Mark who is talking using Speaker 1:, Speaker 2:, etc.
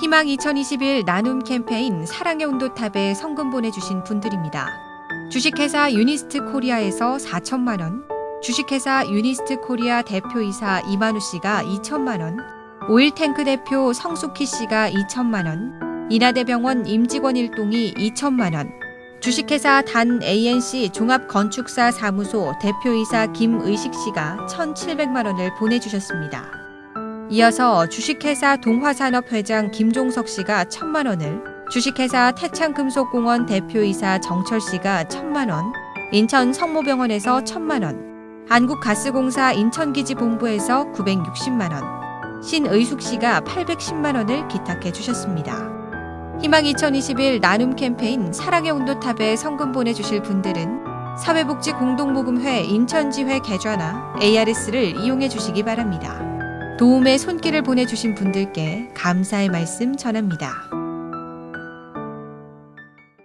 Speaker 1: 희망 2021 나눔 캠페인 사랑의 온도탑에 성금 보내주신 분들입니다. 주식회사 유니스트 코리아에서 4천만 원, 주식회사 유니스트 코리아 대표이사 이만우 씨가 2천만 원, 오일탱크 대표 성숙희 씨가 2천만 원, 인하대병원 임직원 일동이 2천만 원, 주식회사 단 ANC 종합건축사 사무소 대표이사 김의식 씨가 1,700만 원을 보내주셨습니다. 이어서 주식회사 동화산업 회장 김종석 씨가 1천만 원을, 주식회사 태창금속공원 대표이사 정철 씨가 1천만 원, 인천 성모병원에서 1천만 원, 한국가스공사 인천기지 본부에서 960만 원, 신의숙 씨가 810만 원을 기탁해 주셨습니다. 희망 2021 나눔 캠페인 사랑의 온도탑에 성금 보내주실 분들은 사회복지공동모금회 인천지회 계좌나 ARS를 이용해 주시기 바랍니다. 도움의 손길을 보내주신 분들께 감사의 말씀 전합니다.